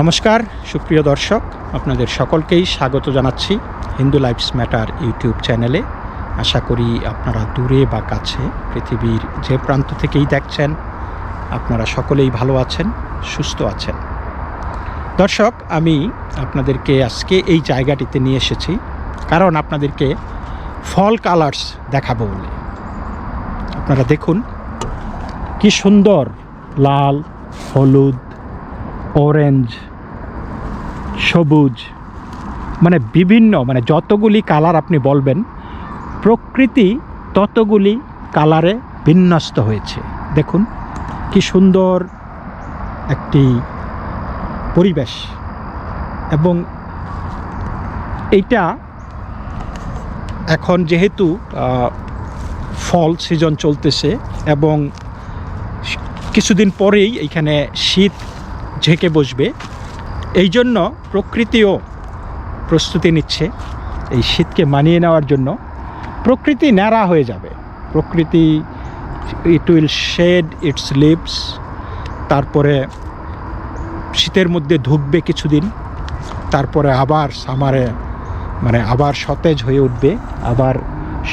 নমস্কার, সুপ্রিয় দর্শক, আপনাদের সকলকেই স্বাগত জানাচ্ছি হিন্দু লাইফস ম্যাটার ইউটিউব চ্যানেলে। আশা করি আপনারা দূরে বা কাছে পৃথিবীর যে প্রান্ত থেকেই দেখছেন, আপনারা সকলেই ভালো আছেন, সুস্থ আছেন। দর্শক, আমি আপনাদেরকে আজকে এই জায়গাটিতে নিয়ে এসেছি, কারণ আপনাদেরকে ফল কালার্স দেখাবো বলে। আপনারা দেখুন, কি সুন্দর লাল, হলুদ অরেঞ্জ সবুজ মানে বিভিন্ন মানে যতগুলি কালার আপনি বলবেন, প্রকৃতি ততগুলি কালারে বিন্যস্ত হয়েছে। দেখুন, কি সুন্দর একটি পরিবেশ। এবং এইটা এখন যেহেতু ফল সিজন চলতেছে এবং কিছুদিন পরেই এইখানে শীত ঝেঁকে বসবে। এই জন্য প্রকৃতিও প্রস্তুতি নিচ্ছে এই শীতকে মানিয়ে নেওয়ার জন্য। প্রকৃতি ন্যাড়া হয়ে যাবে। প্রকৃতি it will shed its leaves তারপরে শীতের মধ্যে ধুকবে কিছুদিন। তারপরে আবার সামারে মানে আবার সতেজ হয়ে উঠবে। আবার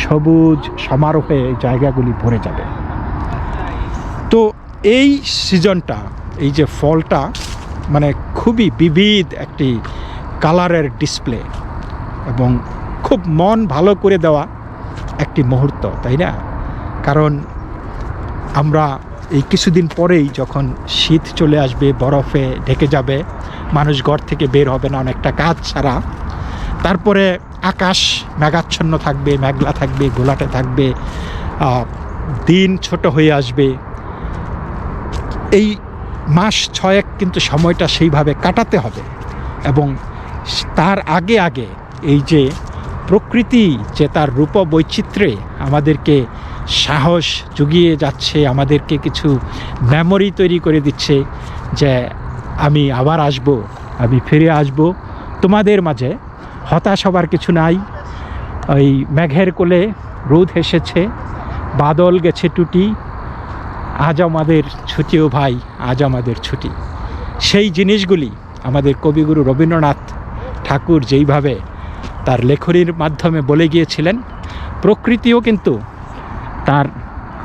সবুজ, সমারোহে জায়গাগুলি ভরে যাবে। তো এই সিজনটা এই যে ফলটা মানে খুবই বিবিধ একটি কালারের ডিসপ্লে এবং খুব মন ভালো করে দেওয়া একটি মুহূর্ত, তাই না? কারণ আমরা এই কিছুদিন পরেই যখন শীত চলে আসবে, বরফে ঢেকে যাবে, মানুষ ঘর থেকে বের হবে না অনেকটা কাজ ছাড়া, তারপরে আকাশ মেঘাচ্ছন্ন থাকবে, মেঘলা থাকবে গোলাটে থাকবে দিন ছোট হয়ে আসবে। এই মাস ছয়েক কিন্তু সময়টা সেইভাবে কাটাতে হবে। এবং তার আগে আগে এই যে প্রকৃতি যে তার রূপ বৈচিত্র্যে আমাদেরকে সাহস জুগিয়ে যাচ্ছে, আমাদেরকে কিছু মেমোরি তৈরি করে দিচ্ছে যে আমি আবার আসব, আমি ফিরে আসব। তোমাদের মাঝে হতাশ হবার কিছু নাই। ওই মেঘের কোলে রোদ হেসেছে বাদল গেছে টুটি। আজ আমাদের ছুটিও ভাই, আজ আমাদের ছুটি। সেই জিনিসগুলি আমাদের কবিগুরু রবীন্দ্রনাথ ঠাকুর যেইভাবে তার লেখনীর মাধ্যমে বলে গিয়েছিলেন, প্রকৃতিও কিন্তু তার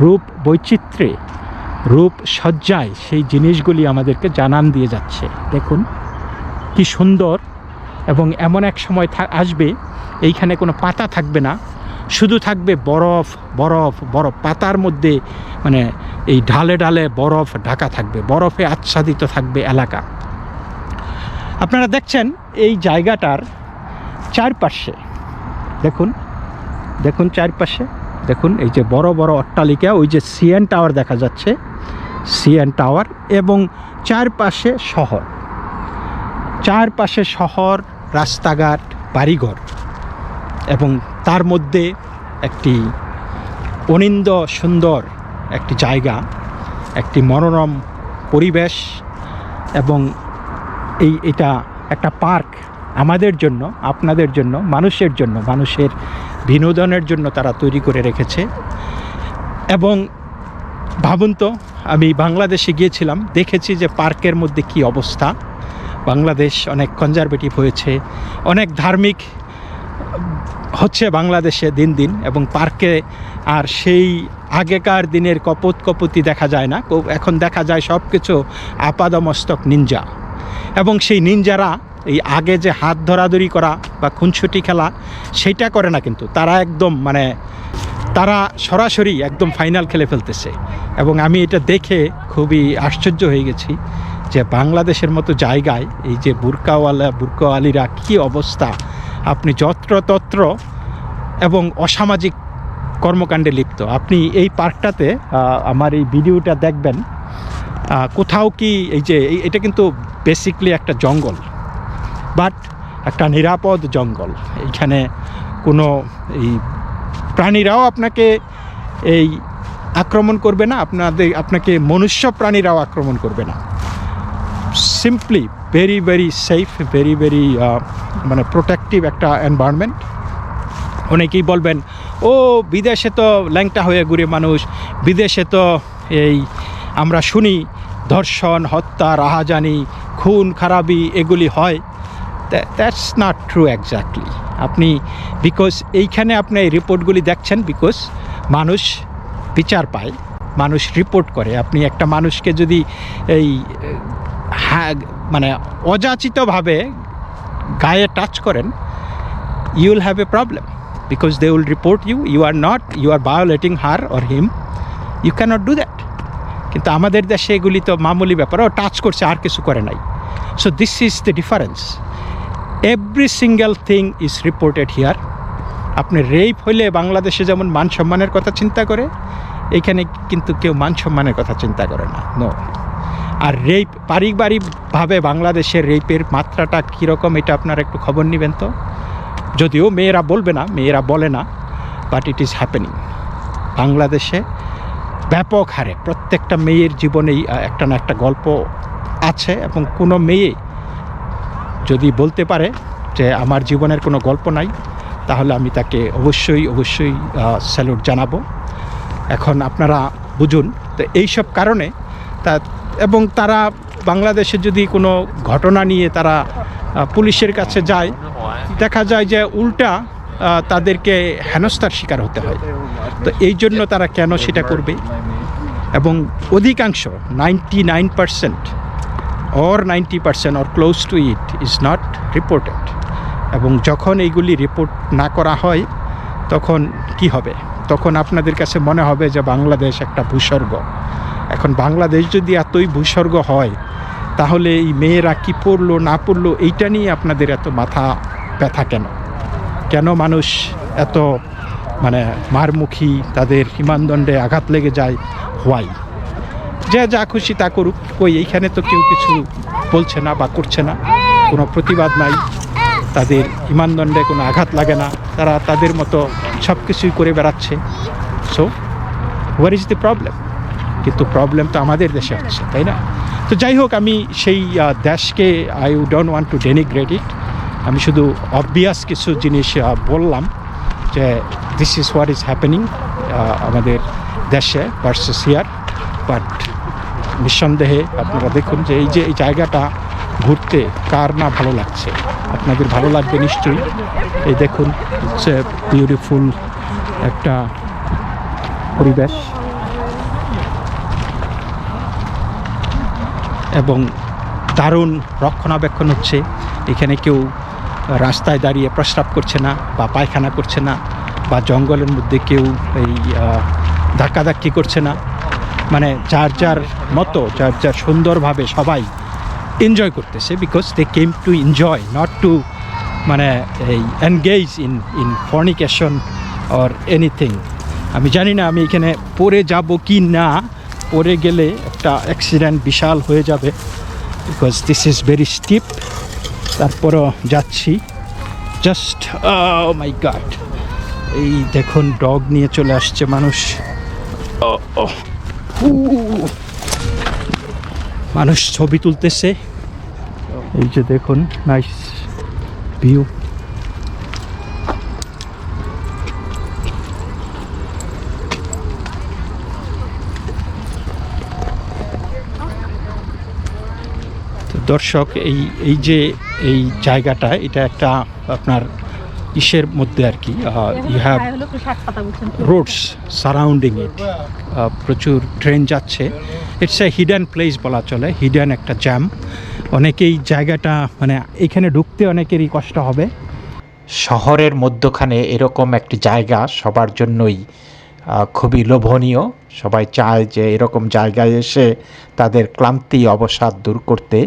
রূপ বৈচিত্র্যে, রূপ সজ্জায় সেই জিনিসগুলি আমাদেরকে জানান দিয়ে যাচ্ছে। দেখুন, কি সুন্দর এবং এমন এক সময় আসবে, এইখানে কোনো পাতা থাকবে না। শুধু থাকবে বরফ বরফ বরফ, পাতার মধ্যে মানে এই ঢালে ঢালে বরফ ঢাকা থাকবে, বরফে আচ্ছাদিত থাকবে এলাকা। আপনারা দেখছেন এই জায়গাটার চারপাশে, দেখুন দেখুন চারপাশে, দেখুন এই যে বড় বড় অট্টালিকা, ওই যে সিএন টাওয়ার দেখা যাচ্ছে, সিএন টাওয়ার এবং চারপাশে শহর। চারপাশে শহর, রাস্তাঘাট, বাড়িঘর এবং তার মধ্যে একটি অনিন্দ সুন্দর একটি জায়গা, একটি মনোরম পরিবেশ এবং এই এটা একটা পার্ক আমাদের জন্য, আপনাদের জন্য, মানুষের জন্য, মানুষের বিনোদনের জন্য তারা তৈরি করে রেখেছে। এবং ভাবুন তো, আমি বাংলাদেশে গিয়েছিলাম, দেখেছি যে পার্কের মধ্যে কি অবস্থা। বাংলাদেশ অনেক কনজারভেটিভ হয়েছে, অনেক ধার্মিক হচ্ছে বাংলাদেশে দিন দিন এবং পার্কে আর সেই আগেকার দিনের কপত কপতি দেখা যায় না। এখন দেখা যায় সব কিছু আপাদমস্তক নিনজা। এবং সেই নিনজারা এই আগে যে হাত ধরাধরি করা বা খুনছুটি খেলা, সেটা করে না কিন্তু। তারা একদম মানে তারা সরাসরি একদম ফাইনাল খেলে ফেলতেছে। এবং আমি এটা দেখে খুবই আশ্চর্য হয়ে গেছি যে বাংলাদেশের মতো জায়গায় এই যে বুরকাওয়ালা বুরকাওয়ালিরা কী অবস্থা? আপনি যত্রতত্র এবং অসামাজিক কর্মকাণ্ডে লিপ্ত। আপনি এই পার্কটাতে আমার এই ভিডিওটা দেখবেন কোথাও কি এই যে এটা কিন্তু বেসিকলি একটা জঙ্গল বাট একটা নিরাপদ জঙ্গল। এইখানে কোনো এই প্রাণীরাও আপনাকে এই আক্রমণ করবে না, আপনাদের, আপনাকে মনুষ্য প্রাণীরাও আক্রমণ করবে না। Simply very very safe very very মানে প্রোটেক্টিভ একটা এনভায়রনমেন্ট অনেকেই বলবেন, ও, বিদেশে তো ল্যাংটা হয়ে ঘুরে মানুষ, বিদেশে তো এই আমরা শুনি, ধর্ষণ, হত্যা, রাহাজানি, খুন খারাপি এগুলি হয়। দ্যাটস নট ট্রু এক্স্যাক্টলি আপনি বিকজ এইখানে আপনি এই রিপোর্টগুলি দেখছেন বিকজ মানুষ বিচার পায়, মানুষ রিপোর্ট করে। আপনি একটা মানুষকে যদি এই মানে অযাচিতভাবে গায়ে টাচ করেন, you will have a problem because they will report you you are not, you are violating her or him. You cannot do that কিন্তু আমাদের দেশে এগুলি তো মামুলি ব্যাপার, ও টাচ করছে, আর কিছু করে নাই। So this is the difference every single thing is reported here আপনি রেপ হইলে বাংলাদেশে যেমন মান সম্মানের কথা চিন্তা করে, এখানে কিন্তু কেউ মান সম্মানের কথা চিন্তা করে না নো আর রেপ পারিবারিকভাবে বাংলাদেশের রেপের মাত্রাটা কীরকম, এটা আপনারা একটু খবর নেবেন তো? যদিও মেয়েরা বলবে না, মেয়েরা বলে না বাট ইট ইজ হ্যাপেনিং বাংলাদেশে ব্যাপক হারে প্রত্যেকটা মেয়ের জীবনেই একটা না একটা গল্প আছে এবং কোনো মেয়ে যদি বলতে পারে যে আমার জীবনের কোনো গল্প নাই, তাহলে আমি তাকে অবশ্যই অবশ্যই স্যালুট জানাব। এখন আপনারা বুঝুন, তো এইসব কারণে তা এবং তারা বাংলাদেশে যদি কোনো ঘটনা নিয়ে তারা পুলিশের কাছে যায়, দেখা যায় যে উল্টা তাদেরকে হেনস্থার শিকার হতে হয়। তো এই জন্য তারা কেন সেটা করবে? এবং অধিকাংশ, ninety nine percent or ninety percent or close to it is not reported এবং যখন এইগুলি রিপোর্ট না করা হয়, তখন কি হবে? তখন আপনাদের কাছে মনে হবে যে বাংলাদেশ একটা ভূস্বর্গ। এখন বাংলাদেশ যদি এতই ভূস্বর্গ হয়, তাহলে এই মেয়েরা কি পড়ল, না পড়ল, এইটা নিয়ে আপনাদের এত মাথা ব্যথা কেন? কেন মানুষ এত মানে মারমুখী, তাদের হিমানদণ্ডে আঘাত লেগে যায়? হোয়াই যে যা খুশি তা করুক, কই, এইখানে তো কেউ কিছু বলছে না বা করছে না, কোনো প্রতিবাদ নাই। তাদের হিমানদণ্ডে কোনো আঘাত লাগে না, তারা তাদের মতো সব কিছুই করে বেড়াচ্ছে। So where is the problem কিন্তু প্রবলেম তো আমাদের দেশে হচ্ছে তাই না? তো যাই হোক, আমি সেই দেশকে I don't want to denigrate it আমি শুধু অবভিয়াস কিছু জিনিস বললাম যে this is what is happening আমাদের দেশে ভার্সেস হিয়ার বাট নিঃসন্দেহে আপনারা দেখুন যে এই যে এই জায়গাটা ঘুরতে কার না ভালো লাগছে। আপনাদের ভালো লাগবে নিশ্চয়ই। এই দেখুন, হচ্ছে বিউটিফুল একটা পরিবেশ। এবং দারুণ রক্ষণাবেক্ষণ হচ্ছে। এখানে কেউ রাস্তায় দাঁড়িয়ে প্রস্রাব করছে না বা পায়খানা করছে না বা জঙ্গলের মধ্যে কেউ এই ধাক্কাধাক্কি করছে না। মানে যার যার মতো, যার যার সুন্দরভাবে সবাই এনজয় করতেছে because they came to enjoy not to মানে এই engage in in fornication or anything আমি জানি না আমি এখানে পড়ে যাব কি না পড়ে গেলে একটা অ্যাক্সিডেন্ট বিশাল হয়ে যাবে because this is very steep তারপরও যাচ্ছি। জাস্ট মাই গাড এই দেখুন ডগ নিয়ে চলে আসছে মানুষ। Oh, oh. মানুষ ছবি তুলতেছে। এই যে দেখুন নাইস ভিউ দর্শক এই এই যে এই জায়গাটা এটা একটা আপনার ইসের মধ্যে আর কি you have roads surrounding it প্রচুর ট্রেন যাচ্ছে। ইটস এ হিডেন প্লেস বলা চলে হিডেন একটা জ্যাম অনেকেই জায়গাটা মানে এখানে ঢুকতে অনেকেরই কষ্ট হবে। শহরের মধ্যখানে এরকম একটি জায়গা সবার জন্যই খুবই লোভনীয়। সবাই চায় যে এরকম জায়গায় এসে তাদের ক্লান্তি অবসাদ দূর করতে।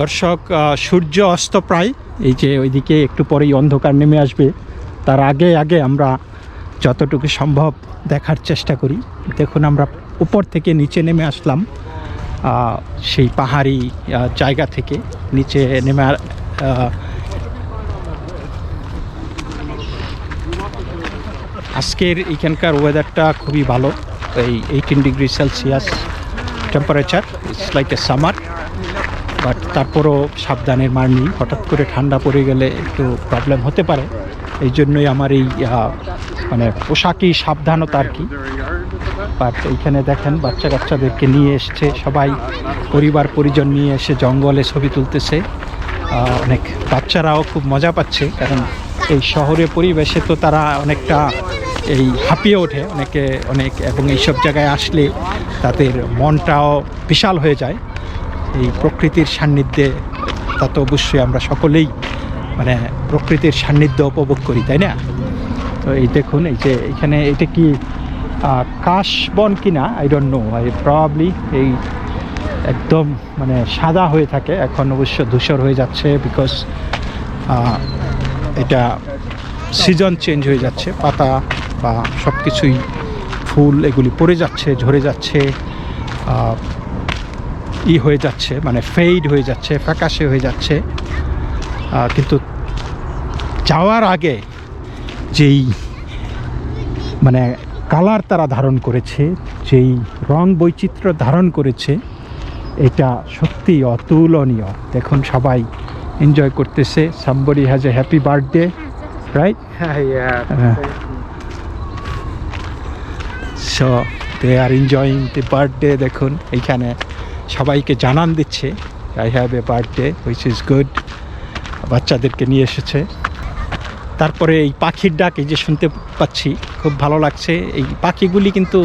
দর্শক সূর্য অস্ত প্রায়। এই যে ওইদিকে একটু পরেই অন্ধকার নেমে আসবে। তার আগে আগে আমরা যতটুকু সম্ভব দেখার চেষ্টা করি। দেখুন, আমরা উপর থেকে নিচে নেমে আসলাম। সেই পাহাড়ি জায়গা থেকে নিচে নেমে আজকের এখানকার ওয়েদারটা খুবই ভালো। এই eighteen degree Celsius temperature it's like a summer but তারপরও সাবধানের মার নেই। হঠাৎ করে ঠান্ডা পড়ে গেলে একটু প্রবলেম হতে পারে। এই জন্যই আমার এই মানে পোশাকই সাবধানতা আর কি। বাট এইখানে দেখেন বাচ্চা কাচ্চাদেরকে নিয়ে এসছে সবাই। পরিবার, পরিজন নিয়ে এসে জঙ্গলে ছবি তুলতেছে। অনেক বাচ্চারাও খুব মজা পাচ্ছে। কারণ এই শহরে পরিবেশে তো তারা অনেকটা এই হাঁপিয়ে ওঠে। অনেকে অনেক এবং এইসব জায়গায় আসলে তাদের মনটাও বিশাল হয়ে যায়। এই প্রকৃতির সান্নিধ্যে তা তো অবশ্যই আমরা সকলেই মানে প্রকৃতির সান্নিধ্য উপভোগ করি, তাই না? তো এই দেখুন, এই যে এখানে এটা কি কাশবন কিনা? I don't know I probably এই একদম মানে সাদা হয়ে থাকে। এখন অবশ্য ধূসর হয়ে যাচ্ছে বিকজ এটা সিজন চেঞ্জ হয়ে যাচ্ছে। পাতা বা সব কিছুই ফুল এগুলি পড়ে যাচ্ছে, ঝরে যাচ্ছে। ই হয়ে যাচ্ছে মানে ফেইড হয়ে যাচ্ছে ফ্যাকাশে হয়ে যাচ্ছে। কিন্তু যাওয়ার আগে যেই মানে কালার তারা ধারণ করেছে যেই রং বৈচিত্র্য ধারণ করেছে এটা সত্যি অতুলনীয়। দেখুন সবাই এনজয় করতেছে। Somebody has a happy birthday right. So they are enjoying the birthday দেখুন এইখানে। সবাইকে জানান দিচ্ছে I have a birthday which is good বাচ্চাদেরকে নিয়ে এসেছে। তারপরে এই পাখির ডাক এই যে শুনতে পাচ্ছি, খুব ভালো লাগছে। এই পাখিগুলি কিন্তু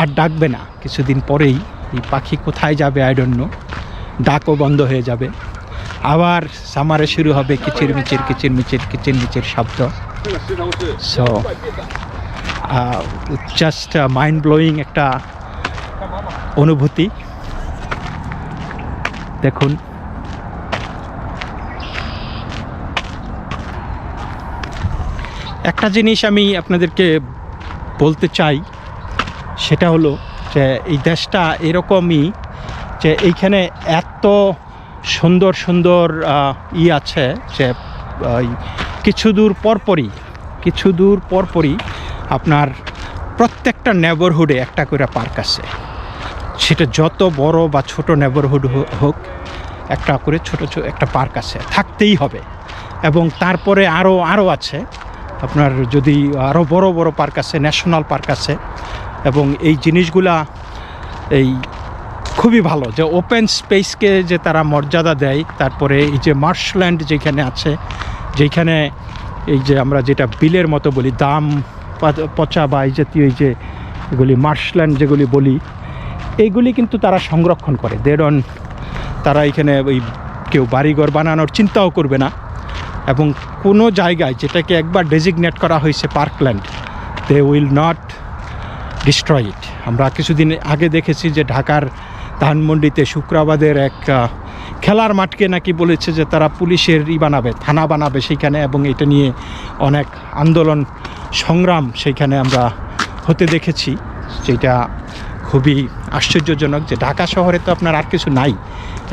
আর ডাকবে না, কিছুদিন পরেই। এই পাখি কোথায় যাবে আই ডোন্ট নো ডাকও বন্ধ হয়ে যাবে। আবার সামারে শুরু হবে কিচির মিচির কিচির মিচির কিচির মিচির শব্দ সো জাস্ট মাইন্ড ব্লোয়িং একটা অনুভূতি। দেখুন। একটা জিনিস আমি আপনাদেরকে বলতে চাই, সেটা হলো যে এই দেশটা এরকমই যে এইখানে এত সুন্দর সুন্দর ই আছে যে কিছু দূর পরপরই, কিছু দূর পরপরই আপনার প্রত্যেকটা নেবারহুডে একটা করে পার্ক আছে। সেটা যত বড় বা ছোট নেবারহুড হোক, একটা করে ছোট ছোট একটা পার্ক আছে, থাকতেই হবে। এবং তারপরে আরও আরও আছে। আপনার যদি আরও বড় বড় পার্ক আছে ন্যাশনাল পার্ক আছে, এবং এই জিনিসগুলা এই খুবই ভালো যে ওপেন স্পেসকে যে তারা মর্যাদা দেয়, তারপরে এই যে মার্শল্যান্ড যেখানে আছে, যেখানে এই যে আমরা যেটা বিলের মতো বলি, দাম পচা বা এই জাতীয় এই যে এগুলি মার্শল্যান্ড যেগুলি বলি এইগুলি কিন্তু তারা সংরক্ষণ করে। দেড়ন তারা এখানে ওই কেউ বাড়িঘর বানানোর চিন্তাও করবে না। এবং কোনো জায়গায় যেটাকে একবার ডেজিগনেট করা হয়েছে parkland they will not destroy it আমরা কিছুদিন আগে দেখেছি যে ঢাকার ধানমন্ডিতে শুক্রাবাদের এক খেলার মাঠকে নাকি বলেছে যে তারা পুলিশের ই বানাবে, থানা বানাবে সেইখানে এবং এটা নিয়ে অনেক আন্দোলন, সংগ্রাম সেইখানে আমরা হতে দেখেছি। যেটা খুবই আশ্চর্যজনক যে ঢাকা শহরে তো আপনার আর কিছু নাই।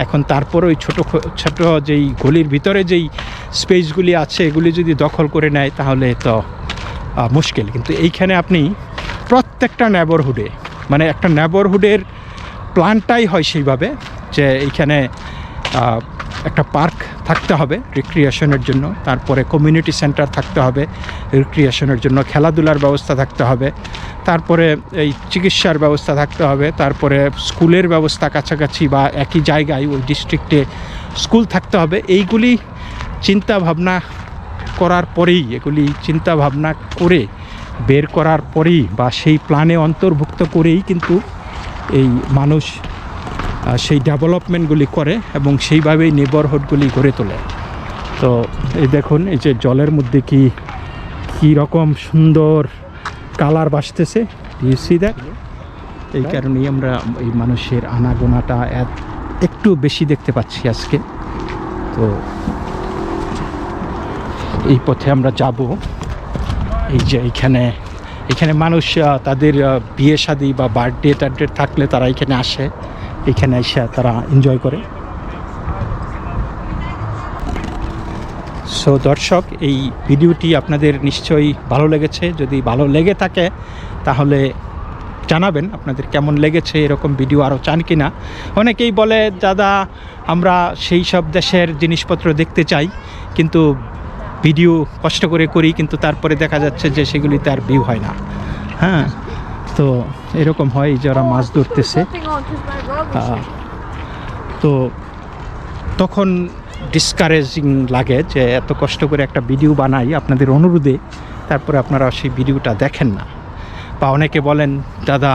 এখন তারপর ওই ছোটো ছোট যেই গলির ভিতরে যেই স্পেসগুলি আছে, এগুলি যদি দখল করে নেয় তাহলে তো মুশকিল। কিন্তু এইখানে আপনি প্রত্যেকটা নেবরহুডে মানে একটা নেবরহুডের প্ল্যানটাই হয় সেইভাবে যে এইখানে একটা পার্ক থাকতে হবে রিক্রিয়েশনের জন্য। তারপরে কমিউনিটি সেন্টার থাকতে হবে রিক্রিয়েশনের জন্য খেলাধুলার ব্যবস্থা থাকতে হবে। তারপরে এই চিকিৎসার ব্যবস্থা থাকতে হবে, তারপরে স্কুলের ব্যবস্থা কাছাকাছি বা একই জায়গায় ওই ডিস্ট্রিক্টে স্কুল থাকতে হবে। এইগুলি চিন্তা ভাবনা করার পরেই, এগুলি চিন্তা ভাবনা করে বের করার পরেই বা সেই প্ল্যানে অন্তর্ভুক্ত করেই কিন্তু এই মানুষ সেই ডেভেলপমেন্টগুলি করে এবং সেইভাবেই নেবারহুডগুলি গড়ে তোলে। তো এই দেখুন এই যে জলের মধ্যে কি কী রকম সুন্দর কালার বাসতেছে। সি দ্যাট এই কারণেই আমরা এই মানুষের আনাগোনাটা একটু বেশি দেখতে পাচ্ছি আজকে। তো এই পথে আমরা যাব। এই যে এইখানে এখানে মানুষ তাদের বিয়ে শাদী বা বার্থডে টার্থডে থাকলে তারা এখানে আসে। এখানে এসে তারা এনজয় করে। সো দর্শক, এই ভিডিওটি আপনাদের নিশ্চয়ই ভালো লেগেছে। যদি ভালো লেগে থাকে, তাহলে জানাবেন আপনাদের কেমন লেগেছে এরকম ভিডিও আরও চান কি না অনেকেই বলে, দাদা, আমরা সেই সব দেশের জিনিসপত্র দেখতে চাই, কিন্তু ভিডিও কষ্ট করে করি, কিন্তু তারপরে দেখা যাচ্ছে যে সেগুলিতে আর ভিউ হয় না। হ্যাঁ। তো এরকম হয় যে ওরা মাছ ধরতেছে। তো তখন ডিসকারেজিং লাগে যে এত কষ্ট করে একটা ভিডিও বানাই আপনাদের অনুরোধে, তারপরে আপনারা সেই ভিডিওটা দেখেন না। বা অনেকে বলেন, দাদা,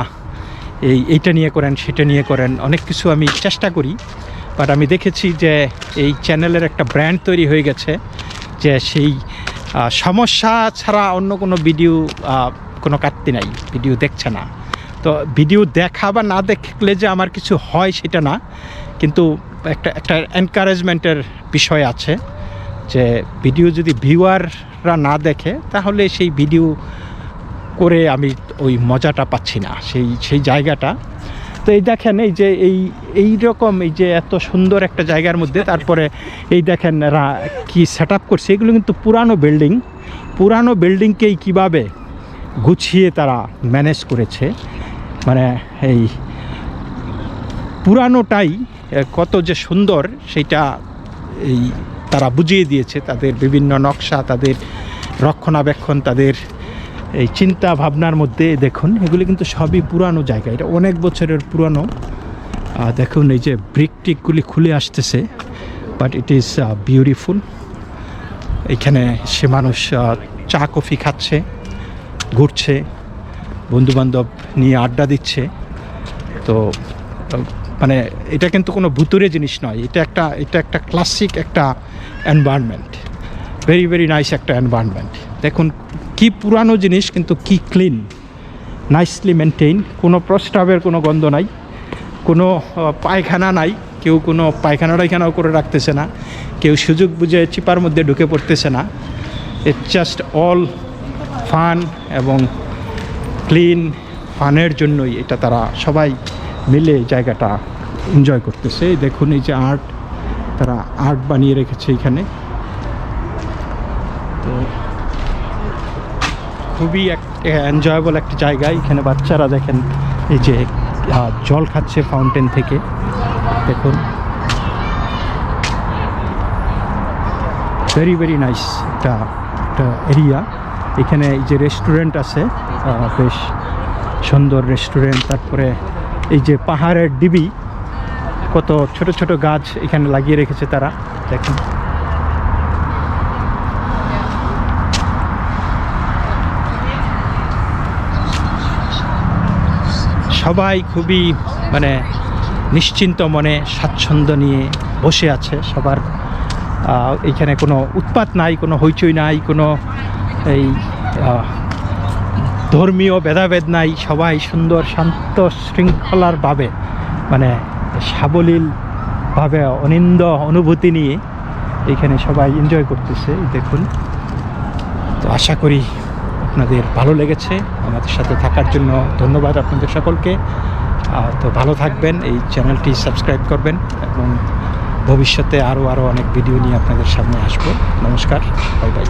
এই এইটা নিয়ে করেন, সেটা নিয়ে করেন। অনেক কিছু আমি চেষ্টা করি বাট আমি দেখেছি যে এই চ্যানেলের একটা ব্র্যান্ড তৈরি হয়ে গেছে, যে সেই সমস্যা ছাড়া অন্য কোনো ভিডিও কোনো কাটতি নাই, ভিডিও দেখছে না। তো ভিডিও দেখা বা না দেখলে যে আমার কিছু হয় সেটা না, কিন্তু একটা একটা এনকারেজমেন্টের বিষয় আছে যে ভিডিও যদি ভিউয়াররা না দেখে, তাহলে সেই ভিডিও করে আমি ওই মজাটা পাচ্ছি না, সেই সেই জায়গাটা। তো এই দেখেন, এই যে এই এই রকম এই যে এত সুন্দর একটা জায়গার মধ্যে, তারপরে এই দেখেন কি সেট আপ করছে, এগুলো কিন্তু পুরানো বিল্ডিং পুরানো বিল্ডিংকেই কীভাবে গুছিয়ে তারা ম্যানেজ করেছে। মানে এই পুরানোটাই কত যে সুন্দর সেটা এই তারা বুঝিয়ে দিয়েছে। তাদের বিভিন্ন নকশা, তাদের রক্ষণাবেক্ষণ, তাদের এই চিন্তা ভাবনার মধ্যে দেখুন, এগুলি কিন্তু সবই পুরানো জায়গা। এটা অনেক বছরের পুরানো। দেখুন এই যে ব্রিক টিকগুলি খুলে আসতেছে বাট ইট ইজ বিউটিফুল এখানে সে মানুষ চা কফি খাচ্ছে। ঘুরছে, বন্ধুবান্ধব নিয়ে আড্ডা দিচ্ছে। তো মানে এটা কিন্তু কোনো ভুতুরে জিনিস নয়, এটা একটা এটা একটা ক্লাসিক একটা এনভায়রনমেন্ট ভেরি ভেরি নাইস একটা এনভায়রনমেন্ট দেখুন, কি পুরানো জিনিস, কিন্তু কি ক্লিন নাইসলি মেনটেইন কোনো প্রস্রাবের কোনো গন্ধ নাই, কোনো পায়খানা নাই, কেউ কোনো পায়খানা টায়খানাও করে রাখতেছে না, কেউ সুযোগ বুঝে চিপার মধ্যে ঢুকে পড়তেছে না ইটস জাস্ট অল ফান এবং ক্লিন ফানের জন্যই এটা তারা সবাই মিলে জায়গাটা এনজয় করতেছে। দেখুন এই যে আর্ট, তারা আর্ট বানিয়ে রেখেছে এখানে। তো খুবই এক এনজয়েবল একটা জায়গা। এখানে বাচ্চারা দেখেন এই যে জল খাচ্ছে ফাউন্টেন থেকে। দেখুন। ভেরি ভেরি নাইস একটা একটা এরিয়া এখানে এই যে রেস্টুরেন্ট আছে বেশ সুন্দর রেস্টুরেন্ট তারপরে এই যে পাহাড়ের ডিবি, কত ছোট ছোট গাছ এখানে লাগিয়ে রেখেছে তারা, দেখুন। সবাই খুবই মানে নিশ্চিন্ত মনে, স্বাচ্ছন্দ্য নিয়ে বসে আছে সবার। এখানে কোনো উৎপাত নাই, কোনো হইচই নাই, কোনো এই ধর্মীয় ভেদাভেদ নাই, সবাই সুন্দর, শান্ত শৃঙ্খলারভাবে মানে সাবলীলভাবে অনিন্দ অনুভূতি নিয়ে এখানে সবাই এনজয় করতেছে দেখুন। তো আশা করি আপনাদের ভালো লেগেছে, আমাদের সাথে থাকার জন্য ধন্যবাদ আপনাদের সকলকে। তো ভালো থাকবেন, এই চ্যানেলটি সাবস্ক্রাইব করবেন এবং ভবিষ্যতে আরও আরও অনেক ভিডিও নিয়ে আপনাদের সামনে আসব। নমস্কার, বাই বাই।